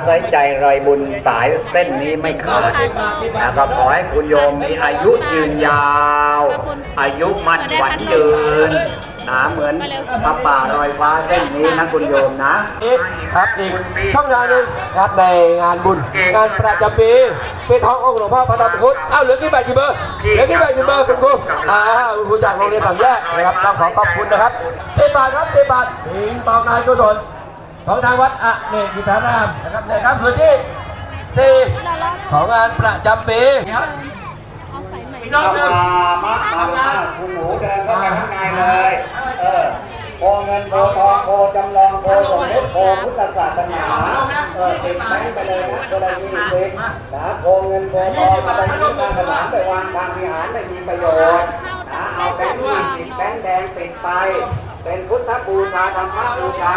พี่นะพระป่ารอยฟ้าสายใจรอยบุญสายเส้นนี้ไม่ขาดนะก็ขอให้คุณโยมมีอายุยืนยาว อายุมั่นขวัญยืนนะเหมือนพระป่ารอยฟ้าเส้นนี้นะคุณโยมนะอีกครับอีกช่องทางหนึ่งครับในงานบุญ งานประจำปีปีทององค์หลวงพ่อพระธรรมพุทธเอ้าเหลือกี่แบบกี่เบอร์เหลือกี่แบบกี่เบอร์คุณครูอ่าคุณครูจากโรงเรียนต่างแยกนะครับต้องขอขอบคุณนะครับเทบาทครับเทบาทถิงต่อการกุศล ของทางวัดอเนกกิธารามนะครับในครับพื้นที่สี่ของงานประจำปีเอาใส่ใหม่อีกรอบหนึ่งมามามาคุณหนูเดินเข้าไปข้างในเลยเออโพเงินโพทองโพจำลองโพสมมติโพพุทธศาสนาเออติดแบงค์ไปเลยนะคนละยี่สิบนะโพเงินโพทองมาไปที่การขนานไปวางทางวิหารไม่มีประโยชน์นะเอาแบงค์ยี่สิบแบงค์แดงติดไป เป็นพุทธบูชาธรรมบูชา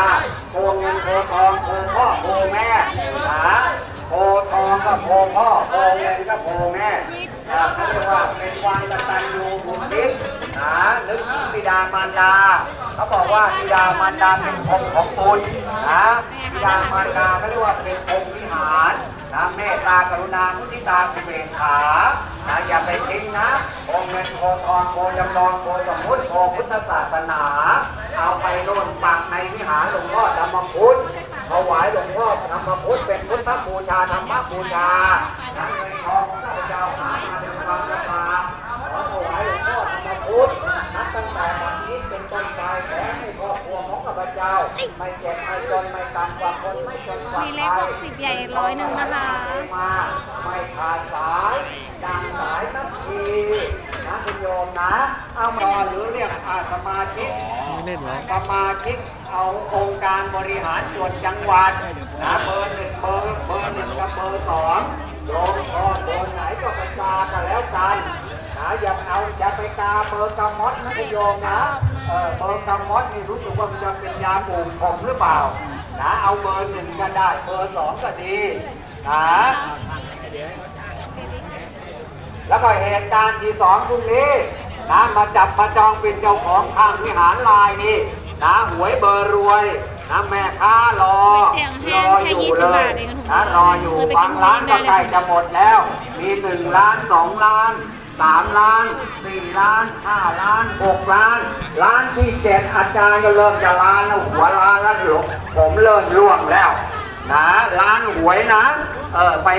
โพเงินโพทองโพพ่อโพแม่นะโพทองก็โพพ่อโพเงินก็โพแม่อ่เขาเรียกว่าเป็นความกตัญญูบุญทิศนะนึกถึงบิดามารดาเขาบอกว่าบิดามารดาเป็นองค์ของบุญนะบิดามารดาเขาเรียกว่าเป็นองค์วิหารนะเมตตากรุณามุทิตาสุเบกขา นะอย่าไปทิ้งนะโองเงินโคทองโคจำลองโคสมมุติโคพุทธศาสนา เอาไปโน่นปักในวิหารหลวงพ่อธรรมพุทธถวายหลวงพ่อธรรมพุทธเป็นพุทธบูชาธรรมบูชานะเงินทองของข้าพเจ้าหามาเป็นความลำบาขอถวายหลวงพ่อธรรมพุทธนับตั้งแต่วันนี้เป็นต้นไปขอให้ครอบครัวของข้าพเจ้า ไม่เจ็บไม่จนไม่ต่ำกว่าคนไม่จนกว่ามีเลขหกสิบใหญ่ร้อยหนึ่งนะคะ มาไม่ขาดสายดังสายนักทีนะคุณโยมนะ เอามาหรือ เรียกอาสมาชิกสมาชิกเอาองค์การบริหารส่วนจังหวัดนะเบอร์หนึ่งเบอร์เบอร์หนึ่งกับเบอร์สองโยมพอเบอร์ไหนก็ไปกากันแล้วกันนะอย่าเอาอย่าไปกาเบอร์กามอดนะคุณโยมนะเออเบอร์กามอดนี่รู้สึกว่ามันจะเป็นยาปลูกผมหรือเปล่านะเอาเบอร์หนึ่งก็ได้เบอร์สองก็ดีนะแล้วก็เหตุการณ์ที่สองพรุ่งนี้ นะมาจับมาจองเป็นเจ้าของทางวิหารลายนี่นะหวยเบอร์รวยนะแม่ค้ารอเตียงแห้รงอแค่อยู่20เลบายทเองนะนะรออยู่ซื้อไปบางร้านกิก็นเองได้เลยใกล้จะหมดแล้ว มีหนึ่งล้านสองล้านสามล้านสี่ล้านห้าล้านหกล้าน ล้านที่เจ็ดอาจารย์ก็เริ่มจะล้านแล้วหัวล้านแล้วหลวงผมเริ่มร่วงแล้วนะร้านหวยนะ เออไป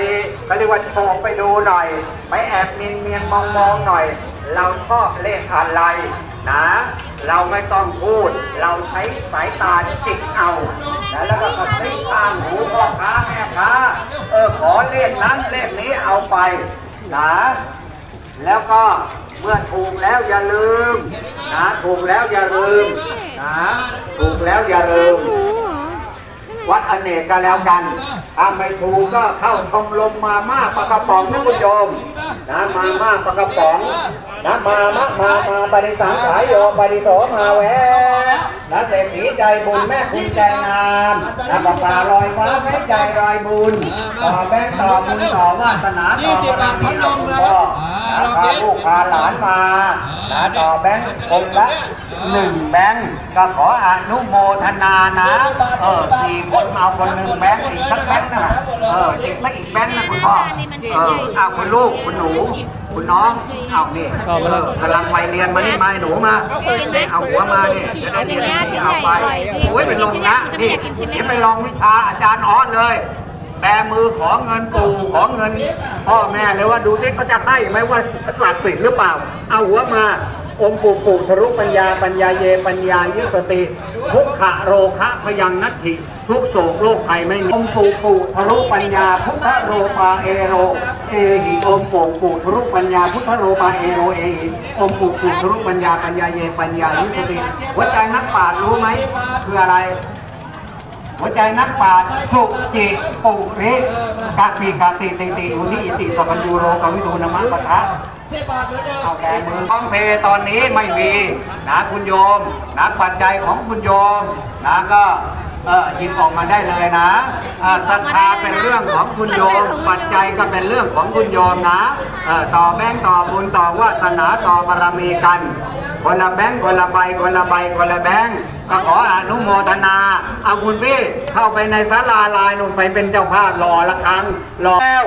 เขาเรียกว่าโชว์ไปดูหน่อย ไปแอบเนียนเนียนมองมองๆหน่อย เราชอบเลขอะไรนะ เราไม่ต้องพูด เราใช้สายตาจิกเอา แล้วก็กระซิบข้างหูพ่อค้าแม่ค้าเออขอเลขนั้นเลขนี้เอาไปนะแล้วก็เมื่อถูกแล้วอย่าลืมนะถูกแล้วอย่าลืมนะถูกแล้วอย่าลืม วัดอเนกก็แล้วกันถ้าไม่ถูกก็เข้าชมรมมาม่าปลากระป๋องนะคุณโยมนะมาม่าปลากระป๋องนะมามะมามาปฏิสังขายโยปฏิโสมาแวะนะเศรษฐีใจบุญแม่คุณใจงามนะปลาปลาลอยฟ้าแม่ใจลอยบุญต่อแบงค์ต่อบุญต่อวาสนาต่อบารมีเอาคุณพ่อนะพาลูกพาหลานมานะต่อแบงค์คนละหนึ่งแบงค์ก็ขออนุโมทนานะเออสี่คนเอาคนหนึ่งแบงค์อีกสักแบงค์นะเอออีกไม่อีกแบงค์นะคุณพ่อเออเอาคุณลูกคุณหนู คุณน้องเอานี่เออกำลังวัยเรียนมานี่มาหนูมาเด็กเอาหัวมาเนี่ยจะได้เรียนเอาไปโอ้ยไปลงนะนี่เดี๋ยวไปลองวิชาอาจารย์ออสเลยแบมือขอเงินปู่ขอเงินพ่อแม่เลยว่าดูสิเขาจะให้ไหมว่าศัดิ์สิทธิ์หรือเปล่า เอาหัวมา องค์ปู่ปู่ทรุปัญญาปัญญาเยปัญญายุสติทุกขะโรคะพยังนัตถิทุกโศกโรคภัยไม่มีองค์ปู่ปู่ทรุปัญญาพุทธโรปาเอโร เอหิองค์ปู่ปู่ทรุปัญญาพุทธโรปาเอโรเอหิองค์ปู่ปู่ทรุปัญญาปัญญาเยปัญญายุสติหัวใจนักปราชญ์รู้ไหมคืออะไรหัวใจนักปราชญ์สุจิตปุริกาปีกาติติติอุนิอิติสปัญญูโรกวิทูนมัสปะทะ เอาแกมือท้องเพตอนนี้ไม่มีนะคุณโยมนะปัจจัยของคุณโยมนะก็เออหยิบออกมาได้เลยนะอ่าศรัทธาเป็นเรื่องของคุณโยม ปัจจัยก็เป็นเรื่องของคุณโยมนะเออต่อแบงค์ต่อบุญต่อวาสนาต่อบารมีกัน คนละแบงค์คนละใบคนละใบคนละแบงค์ก็ ขออนุโมทนาเอาคุณพี่เข้าไปในศาลาลายนุ่นไปเป็นเจ้าภาพรอละครั้งรอแล้ว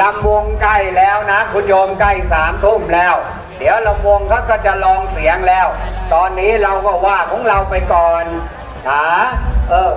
ลำวงใกล้แล้วนะ คุณโยมใกล้สามทุ่มแล้ว เดี๋ยวลำวงเขาก็จะลองเสียงแล้ว ตอนนี้เราก็ว่าของเราไปก่อนนะเออ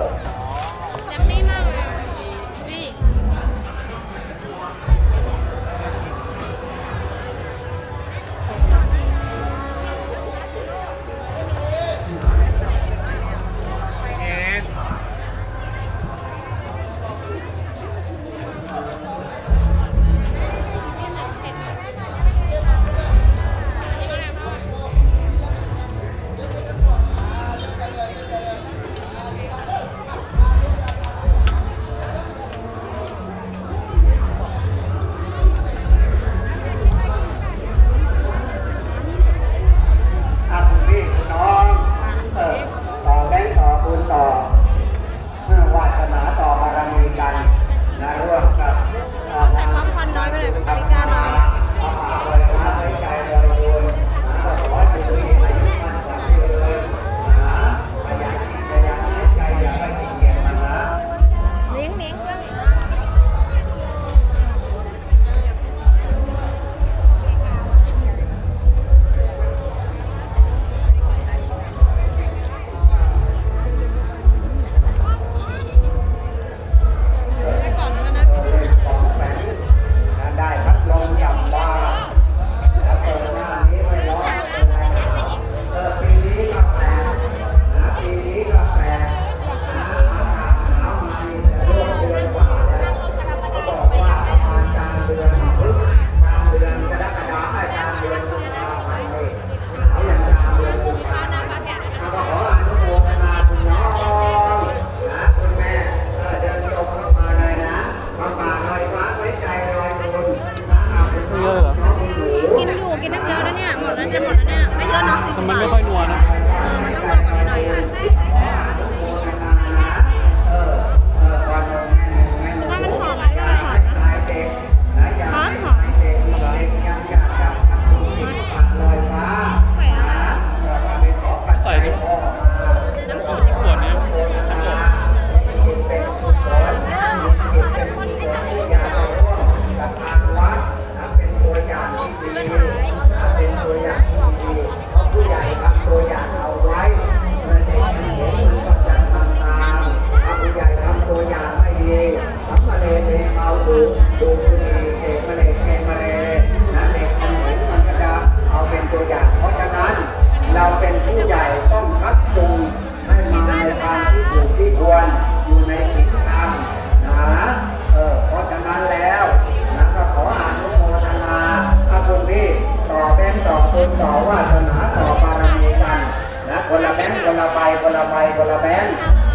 คุณต่อวาสนาต่อบารมีกันนะคนละแบงค์คนละใบคนละใบคนละแบงค์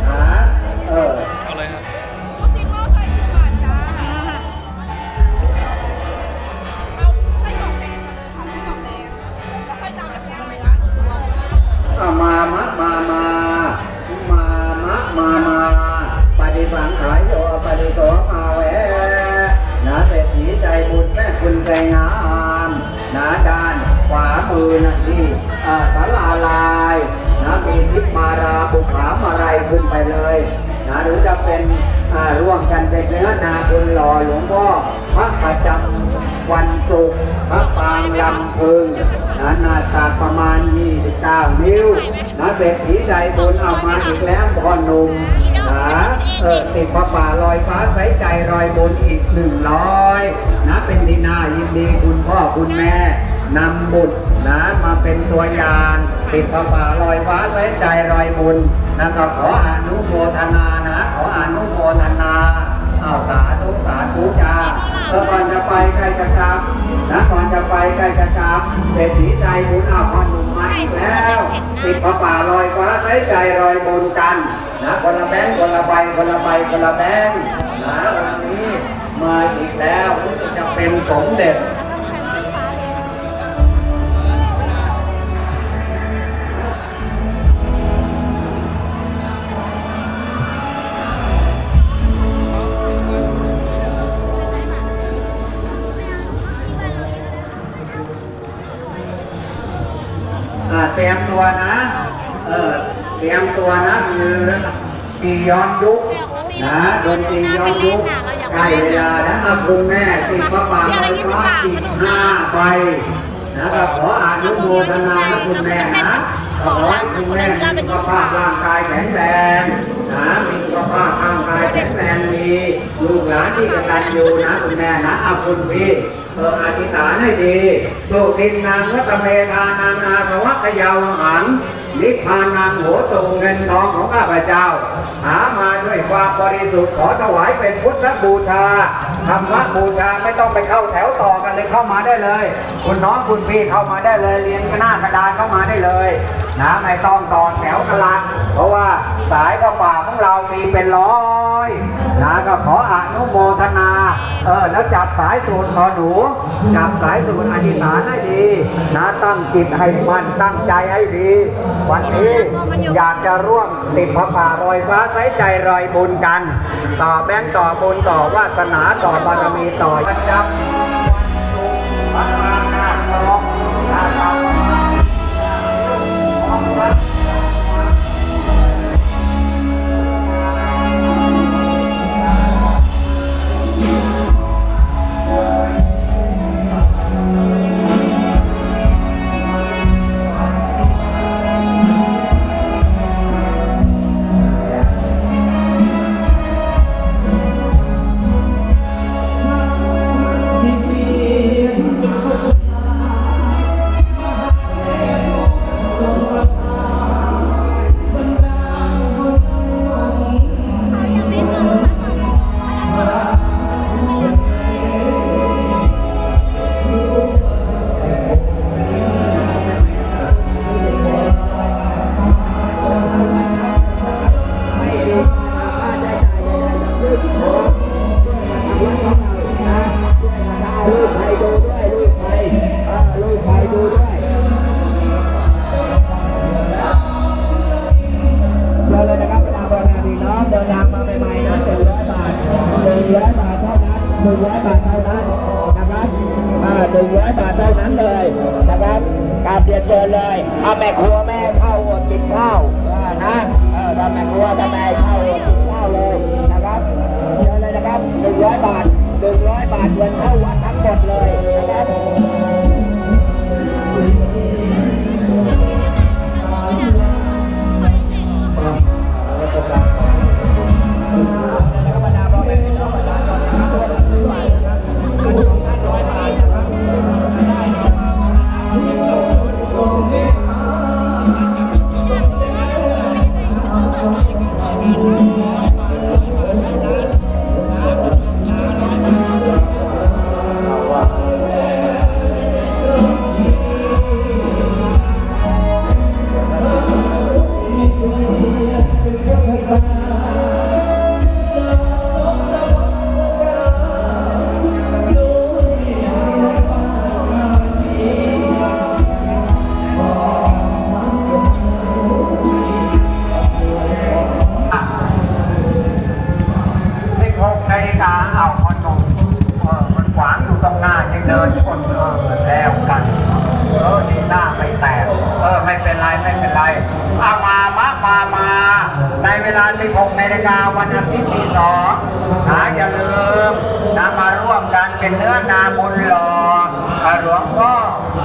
นะเออเอาเลยครับอามามะมามามามะมามาปฏิสังขายโยปฏิโสมาแวนะเศรษฐีใจบุญแม่คุณใจงามนะด้าน ขวามือนะที่อ่าราลาลายนะมีทิพมาราบุขามาไรขึ้นไปเลยนะหรือจะเป็นร่วมกันเป็นเนื้อนาบุญหล่อหลวงพ่อพระประจำวันศุกร์พระปางลำพึง นะหน้าตาประมาณ 29 นิ้วนะเศรษฐีใจบุญเอามาอีกแล้วพ่อหนุ่มนะเออติดพระป่าลอยฟ้าใสใจรอยบุญอีกหนึ่งร้อยนะเป็นดีนายินดีคุณพ่อคุณแม่นำบุตรนะมาเป็นตัวอย่างติดพระป่าลอยฟ้าใสใจรอยบุญนะก็ขออนุโมทนานะขออนุโมทนาเอาสาธุ สาธุจ้าเออก่อนจะไปใครจะกลับนะก่อนจะไปใครจะกลับเศรษฐีใจบุญเอาพ่อหนุ่มมาอีกแล้วติดพระป่าลอยฟ้าใช้ใจลอยบนกันนะคนละแบงคนละใบคนละใบคนละแบงนะวันนี้มาอีกแล้วจะเป็นสมเด็จ เตรียมตัวนะ เออเตรียมตัวนะคือตีย้อนยุคนะดนตรีย้อนยุคใกล้เวลานะเอาคุณแม่ติดพระบาทพระบาทติดห้าใบนะครับขออนุโมทนานะคุณแม่นะขอให้คุณแม่มีสุขภาพร่างกายแข็งแรง นะมีสุขภาพร่างกายแข็งแรงมีลูกหลานที่กตัญญูนะคุณแม่นะอาคุณพี่เอออธิษฐานให้ดีโชคดินนางวัตเมธานานาสวัคยาวหัน นิพพานังโหตูเงินทองของข้าพเจ้า หามาด้วยความบริสุทธิ์ขอถวายเป็นพุทธบูชาธรรมบูชาไม่ต้องไปเข้าแถวต่อกันเลยเข้ามาได้เลย คุณน้องคุณพี่เข้ามาได้เลยเรียนหน้ากระดานเข้ามาได้เลยนะไม่ต้องต่อแถวกลังเพราะว่าสายกระป่าของเรามีเป็นร้อย นะก็ขออนุโมทนา เออแล้วจับสายสูตรขอหนู จับสายสูตรอธิษฐานให้ดี นะตั้งจิตให้มั่นตั้งใจให้ดี วันนี้อยากจะร่วมติดพระป่ารอยฟ้าใช้ใจรอยบุญกัน ต่อแบงต่อบุญต่อวาสนาต่อบารมีต่อประจำ ลูกใครดูด้วยลูกใครอ่าลูกใครดูด้วยเดินเลยนะครับเวลาเดินาดีเนาะเดินทางมาใหม่ๆนะหนึ่งร้อยบาทหนึ่งร้อยบาทเท่านั้นหนึ่งร้อยบาทเท่านั้นนะครับอ่าหนึ่งร้อยบาทเท่านั้นเลยนะครับการเรียนเชิญเลยเอาแม่ครัวแม่เข้าอดกินข้าวนะเออถ้าแม่ครัวถ้าแม่ เป็นเนื้อนาบุญหล่อหลวงพ่อ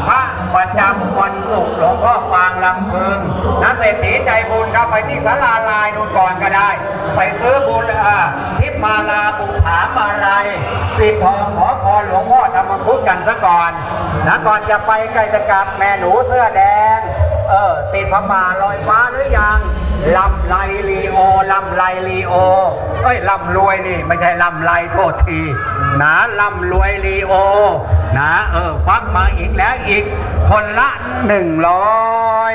พระประจำวันศุกร์หลวงพ่อปางลำพึงนะเศรษฐีใจบุญเข้าไปที่ศาลาลายนู่นก่อนก็ได้ ไปซื้อบุญอ่าทิพมาลาบุญถามอะไรปิดทองขอพรหลวงพ่อธรรมพุทธกันซะก่อนนะก่อนจะไปใกล้จะกลับแม่หนูเสื้อแดง เออติดพระป่าลอยฟ้าหรือยังลำไรลีโอลำไรลีโอ เอ้ยลำรวยนี่ ไม่ใช่ลำไรโทษทีนะลำรวยลีโอ นะเออฟักมาอีกแล้วอีก คนละหนึ่งร้อย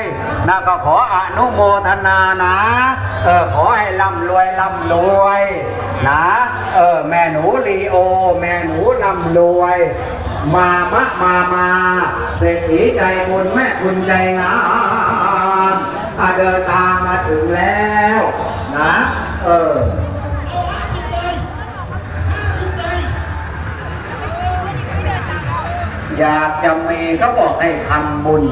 นะก็ขออนุโมทนานะ เออขอให้ร่ำรวยร่ำรวยนะเออแม่หนูลีโอ แม่หนูร่ำรวยมามะมามาเศรษฐีใจบุญแม่คุณใจงามอะเดินทางมาถึงแล้ว นะ เอออยากจะมีก็บอกให้ทำบุญ